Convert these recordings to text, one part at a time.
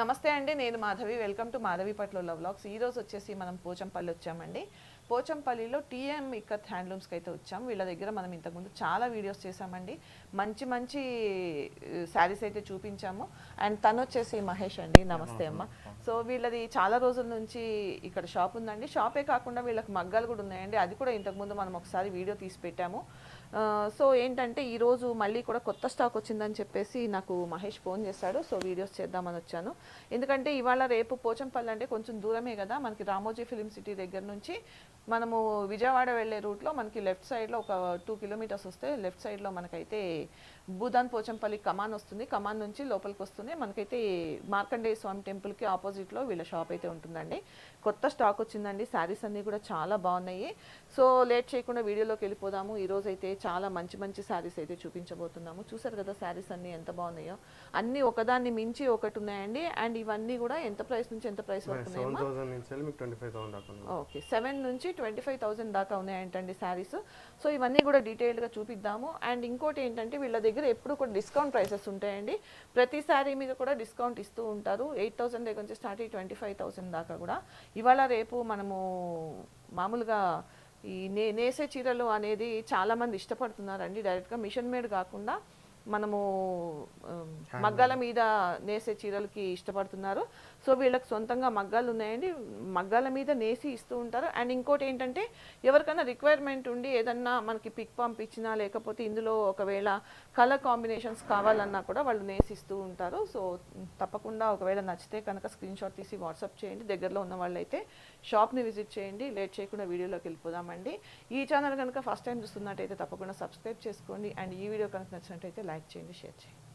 నమస్తే అండి నేను Madhavi. Welcome to Madhavi love vlogs ఈ రోజు వచ్చేసి మనం పోచంపల్లి వచ్చామండి. పోచంపల్లిలో టీఎం ఇక్కత్ హ్యాండ్లూమ్స్కి అయితే వచ్చాం. వీళ్ళ దగ్గర మనం ఇంతకుముందు చాలా వీడియోస్ చేసామండి మంచి మంచి శారీస్ అయితే చూపించాము. అండ్ తను వచ్చేసి మహేష్ అండి. నమస్తే అమ్మ. సో వీళ్ళది చాలా రోజుల నుంచి ఇక్కడ షాప్ ఉందండి. షాపే కాకుండా వీళ్ళకి మగ్గాలు కూడా ఉన్నాయండి. అది కూడా ఇంతకుముందు మనం ఒకసారి వీడియో తీసి పెట్టాము. సో ఏంటంటే ఈరోజు మళ్ళీ కూడా కొత్త స్టాక్ వచ్చిందని చెప్పేసి నాకు మహేష్ ఫోన్ చేశాడు. సో వీడియోస్ చేద్దామని వచ్చాను. ఎందుకంటే ఇవాళ రేపు పోచంపల్లి అంటే కొంచెం దూరమే కదా. మనకి రామోజీ ఫిలిం సిటీ దగ్గర నుంచి మనము విజయవాడ వెళ్ళే రూట్లో మనకి లెఫ్ట్ సైడ్లో ఒక టూ కిలోమీటర్స్ వస్తే లెఫ్ట్ సైడ్లో మనకైతే భూదాన్ పోచంపల్లి కమాన్ వస్తుంది. కమాన్ నుంచి లోపలికి వస్తుంది మనకైతే మార్కండేయ స్వామి టెంపుల్కి ఆపోజిట్లో వీళ్ళ షాప్ అయితే ఉంటుందండి. కొత్త స్టాక్ వచ్చిందండి. శారీస్ అన్నీ కూడా చాలా బాగున్నాయి. సో లేట్ చేయకుండా వీడియోలోకి వెళ్ళిపోదాము. ఈ రోజు అయితే చాలా మంచి మంచి శారీస్ అయితే చూపించబోతున్నాము. చూసారు కదా శారీస్ అన్నీ ఎంత బాగున్నాయో. అన్నీ ఒకదాన్ని మించి ఒకటి ఉన్నాయండి. అండ్ ఇవన్నీ కూడా ఎంత ప్రైస్ నుంచి ఎంత ప్రైస్ వరకు. ఓకే. సెవెన్ నుంచి ట్వంటీ ఫైవ్ థౌసండ్ దాకా ఉన్నాయంటండి శారీస్. సో ఇవన్నీ కూడా డీటెయిల్గా చూపిద్దాము. అండ్ ఇంకోటి ఏంటంటే వీళ్ళ దగ్గర ఎప్పుడు కూడా డిస్కౌంట్ ప్రైసెస్ ఉంటాయండి. ప్రతి శారీ మీద కూడా డిస్కౌంట్ ఇస్తూ ఉంటారు. ఎయిట్ థౌసండ్ దగ్గర నుంచి స్టార్ట్ అయ్యి ట్వంటీ ఫైవ్ థౌసండ్ దాకా కూడా. ఇవాళ రేపు మనము మామూలుగా ఈ నే నేసే చీరలు అనేది చాలామంది ఇష్టపడుతున్నారండి. డైరెక్ట్గా మిషన్ మేడ్ కాకుండా మనము మగ్గాల మీద నేసే చీరలకి ఇష్టపడుతున్నారు. సో వీళ్ళకి సొంతంగా మగ్గాలు ఉన్నాయండి. మగ్గాల మీద నేసి ఇస్తూ ఉంటారు. అండ్ ఇంకోటి ఏంటంటే ఎవరికైనా రిక్వైర్మెంట్ ఉండి ఏదన్నా మనకి పిక్ పంపించినా లేకపోతే ఇందులో ఒకవేళ కలర్ కాంబినేషన్స్ కావాలన్నా కూడా వాళ్ళు నేసి ఇస్తూ ఉంటారు. సో తప్పకుండా ఒకవేళ నచ్చితే కనుక స్క్రీన్ షాట్ తీసి వాట్సాప్ చేయండి. దగ్గరలో ఉన్న వాళ్ళైతే షాప్ని విజిట్ చేయండి. లేట్ చేయకుండా వీడియోలోకి వెళ్ళిపోదామండి. ఈ ఛానల్ కనుక ఫస్ట్ టైం చూస్తున్నట్టయితే తప్పకుండా సబ్స్క్రైబ్ చేసుకోండి. అండ్ ఈ వీడియో కనుక నచ్చినట్టయితే లైక్ చేయండి షేర్ చేయండి.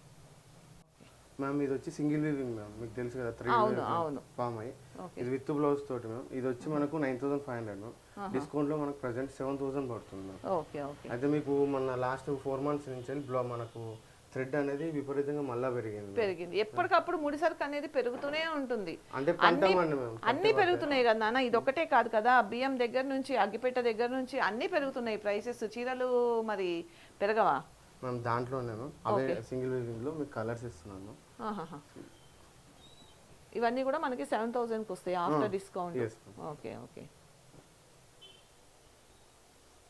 మ్యామ్ ఇది వచ్చి సింగిల్ వీవింగ్ మ్యామ్. మీకు తెలుసు కదా త్రీ అవును, అవును. ఫామ్ అయ్యి. ఇది విత్ బ్లౌజ్ తోటి మ్యామ్. ఇది వచ్చి మనకు nine thousand five hundred ma'am. డిస్కౌంట్లో మనకు ప్రజెంట్ సెవెన్ థౌసండ్ పడుతుంది మ్యామ్. Okay okay. అయితే మీకు మన లాస్ట్ ఫోర్ మంత్స్ నుంచి వెళ్ళి బ్లౌ మనకు థ్రెడ్ అనేది విపరీతంగా మళ్ళా పెరిగింది ma'am. పెరిగింది. ఎప్పటికప్పుడు ముడి సరుకు అనేది పెరుగుతూనే ఉంటుంది. అంటే పంటమండి మ్యామ్ అన్ని పెరుగుతున్నాయి కదా నాన్న ఇది ఒకటే కాదు కదా. బియ్యం దగ్గర నుంచి అగ్గిపెట్ట దగ్గర నుంచి అన్ని పెరుగుతున్నాయి. ప్రైసెస్ చీరలు మరి పెరగవా? మ్యామ్ దాంట్లోనే మ్యామ్. అవే సింగిల్ వీవింగ్లో మీకు కలర్స్ ఇస్తున్నాను. ఇవన్నీ కూడా మనకి సెవెన్ థౌసండ్కి వస్తాయి? After discount? Okay okay.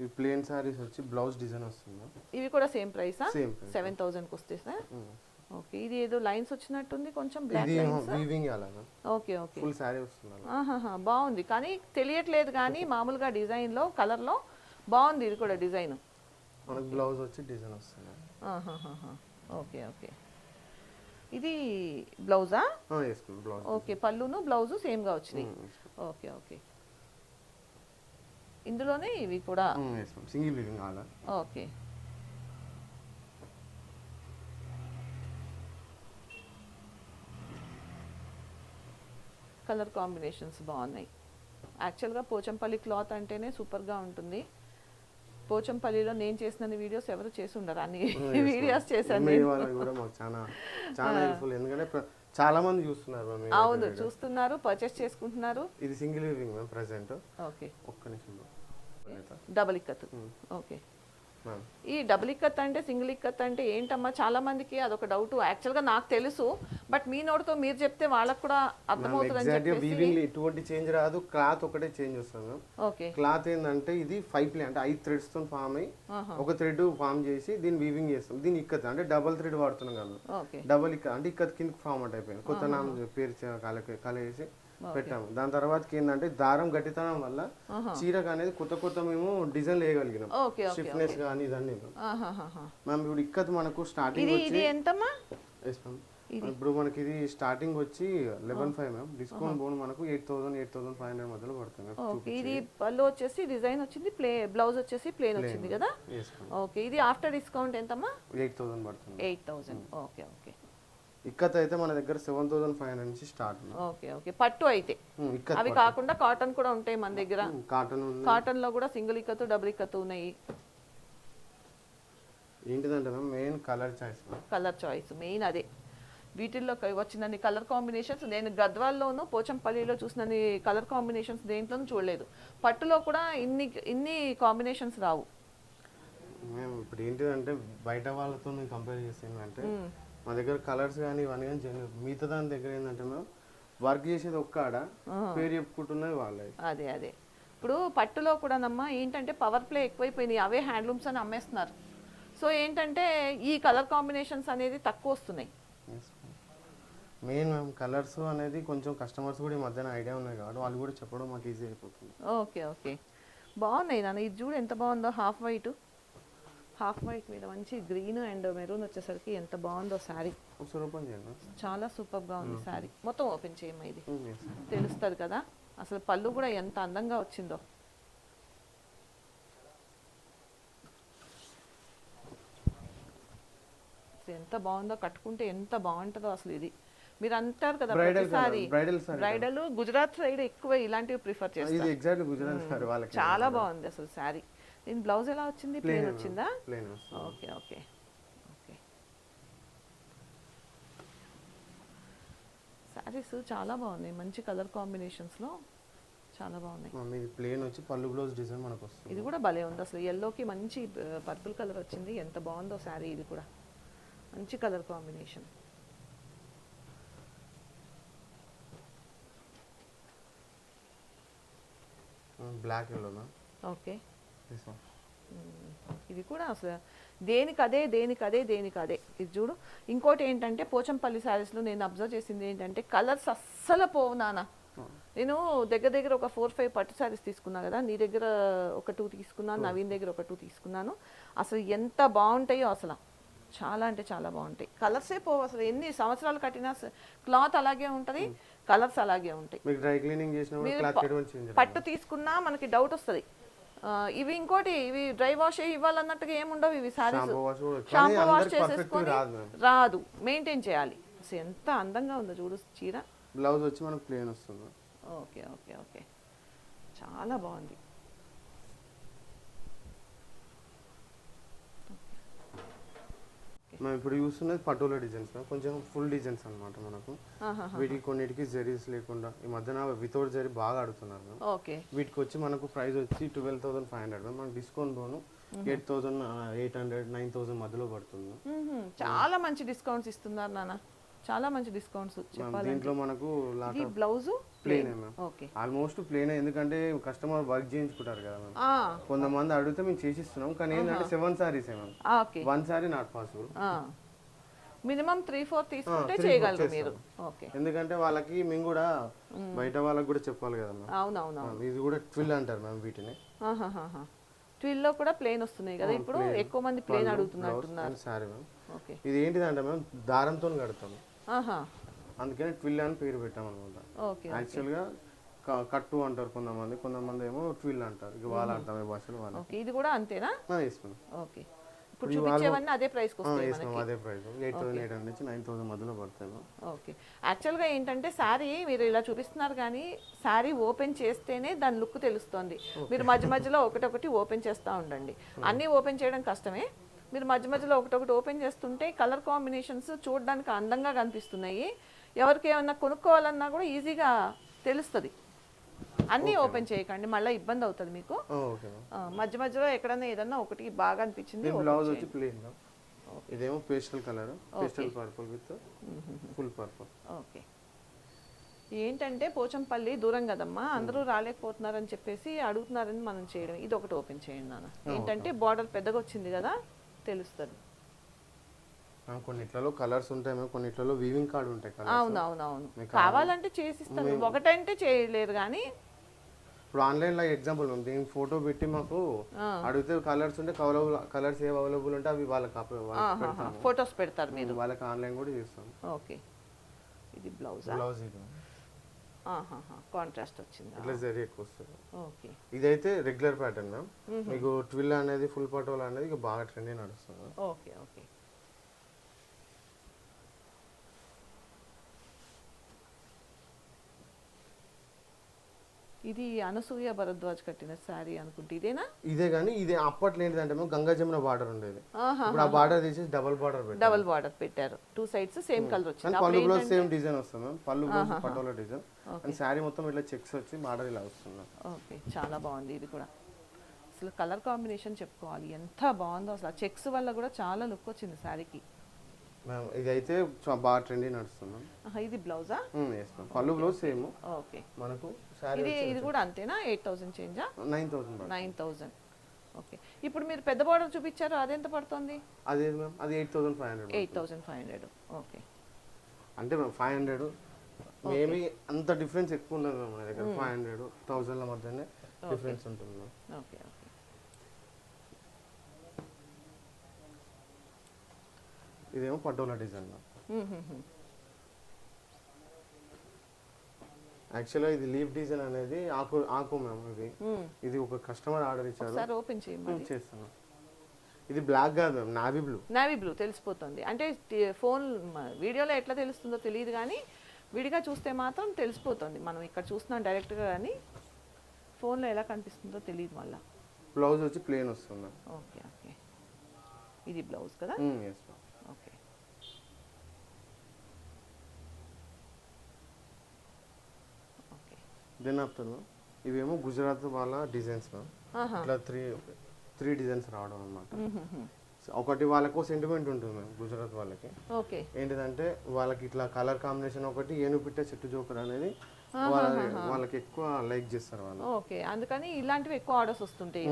ఈ ప్లేన్ సారీస్ వచ్చి బ్లౌజ్ డిజైన్ వస్తుంది ఇవి కూడా సేమ్ ప్రైసా? సెవెన్ థౌసండ్కి వస్తాయి సార్? ఓకే ఇది ఏదో లైన్స్ వచ్చినట్టుంది కొంచెం బ్లాక్ లైన్స్. వీవింగ్ అలా ma'am. Okay okay. Full sari వస్తుంది ఆహాహా, బాగుంది. కానీ తెలియట్లేదు కానీ మామూలుగా డిజైన్లో కలర్లో బాగుంది ఇది కూడా డిజైన్. మనకు బ్లౌజ్ వచ్చి డిజైన్ వస్తుంది ఓకే ఓకే. ఇది బ్లౌజా? ఓకే పళ్ళును బ్లౌజు సేమ్గా వచ్చినాయి ఓకే ఓకే ఇందులోనే ఇవి కూడా? Single weaving okay colour combinations బాగున్నాయి. యాక్చువల్గా పోచంపల్లి క్లాత్ అంటేనే సూపర్గా ఉంటుంది. పోచంపల్లిలో నేను చేసిన వీడియోస్ ఎవరు చేసి ఉండరు అన్ని వీడియోస్ చేశాను కూడా మాకు చాలా చాలా హెల్ప్ఫుల్ ఎందుకంటే చాలా మంది చూస్తున్నారు మ్యామ్ అవును. చూస్తున్నారు పర్చేస్ చేసుకుంటున్నారు. ఇది సింగిల్ మ్యామ్ ప్రెసెంట్ ఓకే ఒక్క నిమిషం. డబల్ ఇక్కత్. ఓకే ఈ డబుల్ ఇక్కత్ అంటే సింగిల్ ఇక్కత్ అంటే ఏంటమ్మా? చాలా మందికి అదొక డౌట్ యాక్చువల్గా నాకు తెలుసు బట్ మీ నోటితో మీరు చెప్తే వాళ్ళకి కూడా గా చెప్పేసి వీవింగ్ ఎటువంటి చేంజ్ రాదు. క్లాత్ ఒకటే చేంజ్ వస్తుంది మ్యామ్ ఓకే క్లాత్ ఏంటంటే ఇది ఫైవ్ ప్లే అంటే ఐదు థ్రెడ్స్తో ఫామ్ అయ్యి ఒక థ్రెడ్ ఫామ్ చేసి దీన్ని వీవింగ్ చేస్తాం. దీని ఇక్కత్ అంటే డబల్ థ్రెడ్ వాడుతున్నాం కదా డబల్ ఇక్క అంటే ఇక్కత్ కింద ఫార్మట్ అయిపోయింది. కొత్త నామం పేరు కలిసి పెట్టాము. దాని తర్వాత ఏంటంటే దారం గట్టితనం వల్ల చీరకు అనేది కొత్త కొత్త మేము డిజైన్ వేయగలిగినాం. స్టిఫ్నెస్ కానీ ఇదన్నీ. మ్యామ్ ఇప్పుడు ఇక్కత్ మనకు స్టార్టింగ్ ఇది ఎంతమ్మా? ఇప్పుడు మనకి ఇది స్టార్టింగ్ వచ్చి లెవెన్ ఫైవ్ మ్యామ్. డిస్కౌంట్ బోన్ మనకు eight thousand eight thousand five hundred మధ్యలో పడుతుంది ఇది పళ్ళు వచ్చేసి డిజైన్ వచ్చింది ప్లే బ్లౌజ్ వచ్చేసి ప్లేన్ వచ్చింది కదా? ఓకే ఇది ఆఫ్టర్ డిస్కౌంట్ ఎంతమ్మా? ఎయిట్ థౌసండ్ పడుతుంది. Eight thousand okay okay. Ikat అయితే మన దగ్గర సెవెన్ థౌసండ్ ఫైవ్ హండ్రెడ్ నుంచి స్టార్ట్ ఓకే ఓకే. పట్టు అయితే. అవి కాకుండా కాటన్ కూడా ఉంటాయి మన దగ్గర. కాటన్ కాటన్లో కూడా సింగిల్ ఇక్కతు డబుల్ ఇక్కతు ఉన్నాయి. ఏంటిదంటే ma'am main colour choice colour choice main అదే. వీటిల్లో వచ్చినన్ని కలర్ కాంబినేషన్స్ నేను గద్వాల్లోనూ పోచంపల్లిలో చూసినన్ని కలర్ కాంబినేషన్స్ దేంట్లోనూ చూడలేదు. పట్టులో కూడా ఇన్ని ఇన్ని కాంబినేషన్స్ రావు. మేము ఇప్పుడు ఏంటిదంటే బయట వాళ్ళతో కంపేర్ చేసింది అంటే మా దగ్గర కలర్స్ కానీ ఇవన్నీ కానీ జెన్యున్ మిగతా దాని దగ్గర ఏంటంటే మేము వర్క్ చేసేది ఒక్క ఆడ పేరు చెప్పుకుంటున్నది వాళ్ళే అదే అదే. ఇప్పుడు పట్టులో కూడానమ్మా ఏంటంటే పవర్ ప్లే ఎక్కువైపోయినాయి అవే హ్యాండ్లూమ్స్ అని అమ్మేస్తున్నారు. సో ఏంటంటే ఈ కలర్ కాంబినేషన్స్ అనేది తక్కువ వస్తున్నాయి. మెయిన్ మేము కలర్స్ అనేది కొంచెం కస్టమర్స్ కూడా ఈ మధ్యన ఐడియా ఉన్నాయి కాబట్టి వాళ్ళు కూడా చెప్పడం మాకు ఈజీ అయిపోతుంది. ఓకే ఓకే బాగున్నాయి నాన్న. ఇది చూడు ఎంత బాగుందో హాఫ్ వైట్ హాఫ్ వైట్ మీద మంచి గ్రీన్ అండ్ మెరూన్ వచ్చేసరికి ఎంత బాగుందో శారీ. చాలా సూపర్గా ఉంది శారీ. మొత్తం ఓపెన్ చేయమ్మా ఇది. తెలుస్తుంది కదా. అసలు పళ్ళు కూడా ఎంత అందంగా వచ్చిందో. ఎంత బాగుందో కట్టుకుంటే ఎంత బాగుంటుందో అసలు ఇది. మీరు అంటారు కదా ప్రతిసారి బ్రైడల్ గుజరాత్ సైడ్ ఎక్కువ ఇలాంటివి ప్రిఫర్ చేస్తారు. చాలా బాగుంది అసలు శారీ. దీని బ్లౌజ్ ఎలా వచ్చింది? ప్లేన్ వచ్చిందా? Plain okay okay. Okay. Saris చాలా బాగున్నాయి. మంచి కలర్ కాంబినేషన్స్లో చాలా బాగున్నాయి. మీది ప్లేన్ వచ్చి పళ్ళు బ్లౌజ్ డిజైన్ మనకు వస్తుంది ఇది కూడా భలే ఉంది అసలు. ఎల్లోకి మంచి పర్పుల్ కలర్ వచ్చింది. ఎంత బాగుందో శారీ ఇది కూడా. మంచి కలర్ కాంబినేషన్ బ్లాక్ ఎల్లోనా ఓకే. ఇది కూడా అసలు దేనికి అదే దేనికి అదే దేనికి అదే. ఇది చూడు. ఇంకోటి ఏంటంటే పోచంపల్లి శారీస్లో నేను అబ్జర్వ్ చేసింది ఏంటంటే కలర్స్ అస్సలు పోవు నాన్న. నేను దగ్గర దగ్గర ఒక ఫోర్ ఫైవ్ పట్టు శారీస్ తీసుకున్నా కదా నీ దగ్గర ఒక టూ తీసుకున్నాను నవీన్ దగ్గర ఒక టూ తీసుకున్నాను. అసలు ఎంత బాగుంటాయో అసలు. చాలా అంటే చాలా బాగుంటాయి. కలర్సే పోవు అసలు. ఎన్ని సంవత్సరాలు కట్టినా క్లాత్ అలాగే ఉంటుంది కలర్స్ అలాగే ఉంటాయి. పట్టు తీసుకున్నా మనకి డౌట్ వస్తుంది. ఇవి ఇంకోటి ఇవి డ్రై వాష్ ఇవ్వాలన్నట్టుగా ఏముండవు ఇవి సారీస్. షాంపూ వాష్ చేసేసుకొని రాదు మెయింటైన్ చేయాలి. ఎంత అందంగా ఉందో చూడు చీర. బ్లౌజ్ వచ్చి మనకు ప్లేన్ వస్తుంది. Okay okay okay. చాలా బాగుంది. మనం ఇప్పుడు చూస్తున్నది పటోలా డిజైన్స్ కొంచెం ఫుల్ డిజైన్స్ అన్నమాట మనకు. వీటికి కొన్నిటికి జరీస్ లేకుండా ఈ మధ్యన వితౌట్ జరీ బాగా ఆడుతున్నారు ఓకే. వీటికి వచ్చి మనకు ప్రైస్ వచ్చి ట్వెల్వ్ థౌసండ్ ఫైవ్ హండ్రెడ్ మనకు డిస్కౌంట్ పోను eight thousand eight hundred nine thousand మధ్యలో పడుతుంది. చాలా మంచి డిస్కౌంట్స్ ఇస్తున్నారు నాన్న. చాలా మంచి డిస్కౌంట్స్ దీంట్లో మనకు blouse? Plain ma'am okay almost plain ఎందుకంటే కస్టమర్ వర్క్ చేయించుకుంటారు కదా మ్యామ్ ఆ, కొంతమంది అడిగితే మేము చేసిస్తున్నాం కానీ ఏంటంటే seven saris ma'am okay one sari not possible minimum three four తీసుకుంటే four చేయగలరు మీరు. ఓకే ఎందుకంటే వాళ్ళకి మేము కూడా బయట వాళ్ళకి కూడా చెప్పాలి కదా మ్యామ్ అవునవును మ్యామ్, ఇది కూడా ట్విల్ అంటారు మ్యామ్ వీటిని. ట్విల్లో కూడా ప్లేన్ వస్తున్నాయి కదా ఇప్పుడు? ఎక్కువ మంది ప్లేన్ అడుగుతున్నట్టున్నారు. సారీ మ్యామ్ ఓకే ఇది ఏంటిదంటే మ్యామ్ దారంతో కడతాం. ఆహా. అందుకని ట్విల్ అని పేరు పెట్టాం అనమాట ఓకే యాక్చువల్గా కట్టు అంటారు కొంతమంది కొంతమంది ఏమో ట్విల్ అంటారు. ఇక వాళ్ళు అర్థం ఏ భాషలో వాళ్ళు. ఇది కూడా అంతేనా? వేసుకున్నాం. ఓకే. ఇప్పుడు చూపించేవన్నీ అదే ప్రైస్కి వస్తాయి వేసుకున్నాం అదే price. Eight thousand eight hundred నుంచి నైన్ థౌసండ్ మధ్యలో పడతాయి మ్యామ్ ఓకే. యాక్చువల్గా ఏంటంటే శారీ మీరు ఇలా చూపిస్తున్నారు కానీ శారీ ఓపెన్ చేస్తేనే దాని లుక్ తెలుస్తుంది. మీరు మధ్య మధ్యలో ఒకటొకటి ఓపెన్ చేస్తూ ఉండండి. అన్నీ ఓపెన్ చేయడం కష్టమే. మీరు మధ్య మధ్యలో ఒకటొకటి ఓపెన్ చేస్తుంటే కలర్ కాంబినేషన్స్ చూడడానికి అందంగా కనిపిస్తున్నాయి. ఎవరికి ఏమన్నా కొనుక్కోవాలన్నా కూడా ఈజీగా తెలుస్తుంది. అన్నీ ఓపెన్ చేయకండి మళ్ళీ ఇబ్బంది అవుతుంది మీకు. ఆ, మధ్య మధ్యలో ఎక్కడన్నా ఏదన్నా ఒకటి బాగా అనిపించింది బ్లౌజ్ వచ్చి ప్లేన్ ఇదేమో pastel colour pastel purple with full purple okay ఏంటంటే పోచంపల్లి దూరం కదమ్మా అందరూ రాలేకపోతున్నారని చెప్పేసి అడుగుతున్నారని మనం చేయడం. ఇది ఒకటి ఓపెన్ చేయండి నాన్న. ఏంటంటే బార్డర్ పెద్దగా వచ్చింది కదా తెలుస్తుంది. కొన్నిట్లలో కలర్స్ ఉంటాయి కొన్నిట్లలో వీవింగ్ కార్డ్ ఉంటాయి కలర్ అవును అవును అవును. కావాలంటే చేసిస్తాను. ఒకటంటే చేయలేరు కానీ ఇప్పుడు ఆన్లైన్లో ఎగ్జాంపుల్ మ్యామ్ దీని ఫోటో పెట్టి మాకు అడిగితే కలర్స్ ఉంటే కలర్స్ ఏ అవైలబుల్ ఉంటే అవి వాళ్ళకి ఫొటోస్ పెడతారు మీరు. వాళ్ళకి ఆన్లైన్ కూడా చేస్తాం ఓకే. ఇది బ్లౌజ్? బ్లౌజ్ ఇది. కాంట్రాస్ట్ వచ్చింది? ఇట్లా జరీ ఎక్కువ వస్తుంది. ఓకే. ఇదైతే రెగ్యులర్ ప్యాటర్న్ మ్యామ్ మీకు ట్విల్ అనేది ఫుల్ పటోల్ అనేది బాగా ట్రెండ్ నడుస్తుంది. Okay okay. ఇది అనసూయ భరద్వాజ్ కట్టిన శారీ అనుకుంటే ఇదేనా? ఇదే కానీ ఇదే అప్పట్లో ఏంటిదంటే మేము గంగా జమున బార్డర్ ఉండేది. ఇప్పుడు ఆ బార్డర్ తీసేసి డబల్ బార్డర్ డబల్ బార్డర్ పెట్టారు. టూ సైడ్స్ సేమ్ కలర్ వచ్చింది. పళ్ళు బ్లౌజ్ సేమ్ డిజైన్ వస్తుంది మ్యామ్. పళ్ళు blouse patola design. And sari మొత్తం ఇట్లా చెక్స్ వచ్చి బార్డర్ ఇలా వస్తుంది. ఓకే చాలా బాగుంది ఇది కూడా. అసలు కలర్ కాంబినేషన్ చెప్పుకోవాలి. ఎంత బాగుందో అసలు. చెక్స్ వల్ల కూడా చాలా లుక్ వచ్చింది శారీకి. మ్యామ్ ఇదైతే చా- బాగా ట్రెండీ నడుస్తుంది ఇది బ్లౌజా? మ్యామ్. పళ్ళు బ్లౌజ్ సేమ్. ఓకే మనకు ఇది ఇది కూడా అంతేనా? Eight thousand చేంజా nine thousand nine thousand okay ఇప్పుడు మీరు పెద్ద బార్డర్ చూపించారు అదెంత పడుతుంది? అదే మ్యామ్ అది eight thousand five hundred eight thousand five hundred okay అంటే మ్యామ్ ఫైవ్ హండ్రెడ్ మేబీ అంత డిఫరెన్స్ ఎక్కువ ఉండదు మ్యామ్ మన దగ్గర. ఫైవ్ హండ్రెడ్ థౌసండ్ల మధ్యనే డిఫరెన్స్ ఉంటుంది మ్యామ్ ఓకే ఓకే ఇదేమో పటోలా డిజైన్ మ్యామ్ యాక్చువల్గా ఇది లీఫ్ డిజైన్ అనేది ఆకు ఆకు మ్యామ్ ఇది. ఇది ఒక కస్టమర్ ఆర్డర్ ఇచ్చారు. ఓపెన్ చేయమని చేస్తాను. ఇది బ్లాక్ కాదు ma'am navy blue navy blue తెలిసిపోతుంది. అంటే ఫోన్ వీడియోలో ఎట్లా తెలుస్తుందో తెలియదు కానీ విడిగా చూస్తే మాత్రం తెలిసిపోతుంది. మనం ఇక్కడ చూస్తున్నాం డైరెక్ట్గా కానీ ఫోన్లో ఎలా కనిపిస్తుందో తెలియదు మళ్ళీ. బ్లౌజ్ వచ్చి ప్లేన్ వస్తుంది. ఓకే ఓకే ఇది బ్లౌజ్ కదా? ఓకే దెన్ ఆఫ్టర్ మ్యామ్ ఇవేమో గుజరాత్ వాళ్ళ డిజైన్స్ మ్యామ్. ఇట్లా త్రీ త్రీ డిజైన్స్ రావడం అనమాట. ఒకటి వాళ్ళకు సెంటిమెంట్ ఉంటుంది మ్యామ్ గుజరాత్ వాళ్ళకి. ఓకే. ఏంటిదంటే వాళ్ళకి ఇట్లా కలర్ కాంబినేషన్ ఒకటి ఏను పిట్టే చెట్టు జోకర్ అనేది వాళ్ళ వాళ్ళకి ఎక్కువ లైక్ చేస్తారు వాళ్ళు. ఓకే. అందుకని ఇలాంటివి ఎక్కువ ఆర్డర్స్ వస్తుంటాయి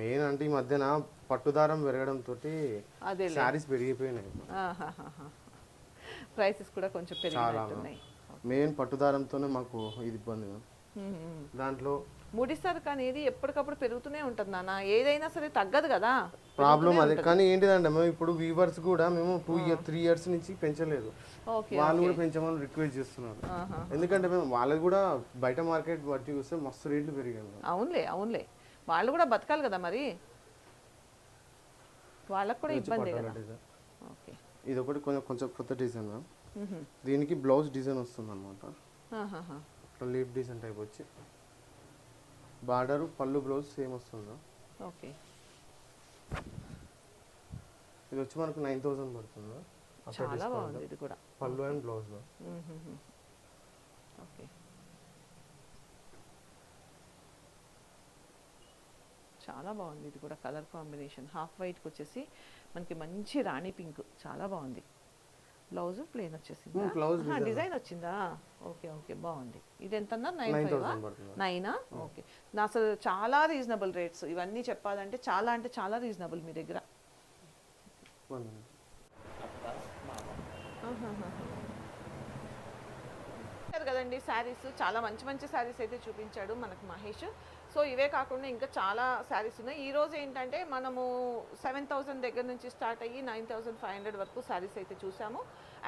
మెయిన్ అంటే ఈ మధ్యన పట్టుదారం పెరగడం తోటి శారీస్ పెరిగిపోయినాయి. ప్రైసెస్ కూడా కొంచెం పెరిగినట్టున్నాయి. మెయిన్ పట్టుదారంతోనే మాకు ఇది ఇబ్బంది. దాంట్లో ముడి సరుకు అనేది ఎప్పటికప్పుడు పెరుగుతూనే ఉంటుంది నాన్న. ఏదైనా సరే తగ్గదు కదా. ప్రాబ్లం అదే. కానీ ఏంటిదంటే మేము ఇప్పుడు వీవర్స్ కూడా మేము టూ ఇయర్ త్రీ ఇయర్స్ నుంచి పెంచలేదు. వాళ్ళు కూడా పెంచమని రిక్వెస్ట్ చేస్తున్నారు. ఎందుకంటే మేము వాళ్ళది కూడా బయట మార్కెట్ బట్టి చూస్తే మస్తు రేట్లు పెరిగాయి. అవునులే అవునులే. వాళ్ళు కూడా బతకాలి కదా మరి. వాళ్ళకు కూడా ఇబ్బంది కదా. ఇది ఒకటి కొంచెం కొంచెం కొత్త డిజైన్ మ్యామ్. దీనికి బ్లౌజ్ డిజైన్ వస్తుంది అనమాట. ఇట్లా లీఫ్ డిజైన్ టైప్ వచ్చి. బార్డర్ పళ్ళు బ్లౌజ్ సేమ్ వస్తుంది? ఓకే. ఇది వచ్చి మనకు నైన్ థౌసండ్ పడుతుంది? చాలా బాగుంది ఇది కూడా. పళ్ళు అండ్ బ్లౌజ్. ఓకే. చాలా బాగుంది ఇది కూడా కలర్ కాంబినేషన్. హాఫ్ వైట్కి వచ్చేసి మనకి మంచి రాణి పింక్. చాలా బాగుంది. బ్లౌజ్ ప్లేన్ వచ్చేసిందా? డిజైన్ వచ్చిందా? ఓకే ఓకే బాగుంది. ఇది ఎంత నైన్ నైన్? ఓకే. నా అసలు చాలా రీజనబుల్ రేట్స్. ఇవన్నీ చెప్పాలంటే చాలా అంటే చాలా రీజనబుల్ మీ దగ్గర. కదండి శారీస్. చాలా మంచి మంచి శారీస్ అయితే చూపించాడు మనకు మహేష్. సో ఇవే కాకుండా ఇంకా చాలా శారీస్ ఉన్నాయి. ఈ రోజు ఏంటంటే మనము సెవెన్ థౌసండ్ దగ్గర నుంచి స్టార్ట్ అయ్యి నైన్ థౌసండ్ ఫైవ్ హండ్రెడ్ వరకు శారీస్ అయితే చూసాము.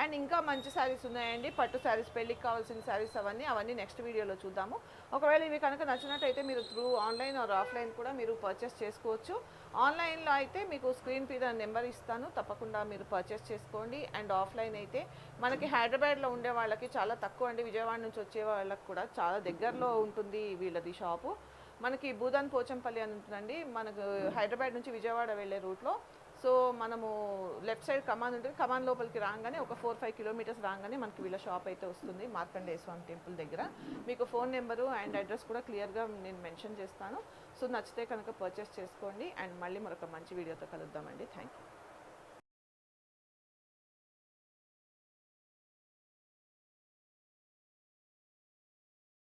అండ్ ఇంకా మంచి శారీస్ ఉన్నాయండి. పట్టు శారీస్ పెళ్ళికి కావాల్సిన శారీస్ అవన్నీ అవన్నీ నెక్స్ట్ వీడియోలో చూద్దాము. ఒకవేళ ఇవి కనుక నచ్చినట్టయితే మీరు త్రూ ఆన్లైన్ ఆర్ ఆఫ్లైన్ కూడా మీరు పర్చేస్ చేసుకోవచ్చు. ఆన్లైన్లో అయితే మీకు స్క్రీన్ మీద నెంబర్ ఇస్తాను. తప్పకుండా మీరు పర్చేస్ చేసుకోండి. అండ్ ఆఫ్లైన్ అయితే మనకి హైదరాబాద్లో ఉండే వాళ్ళకి చాలా తక్కువ అండి. విజయవాడ నుంచి వచ్చే వాళ్ళకి కూడా చాలా దగ్గరలో ఉంటుంది వీళ్ళది షాపు. మనకి భూదాన్ పోచంపల్లి అని ఉంటుందండి. మనకు హైదరాబాద్ నుంచి విజయవాడ వెళ్ళే రూట్లో. సో మనము లెఫ్ట్ సైడ్ కమాన్ ఉంటుంది. కమాన్ లోపలికి రాగానే ఒక ఫోర్ ఫైవ్ కిలోమీటర్స్ రాగానే మనకి వీళ్ళ షాప్ అయితే వస్తుంది మార్కండేయ స్వామి టెంపుల్ దగ్గర. మీకు ఫోన్ నెంబరు అండ్ అడ్రస్ కూడా క్లియర్గా నేను మెన్షన్ చేస్తాను. సో నచ్చితే కనుక పర్చేస్ చేసుకోండి అండ్ మళ్ళీ మరొక మంచి వీడియోతో కలుద్దామండి. Thank you.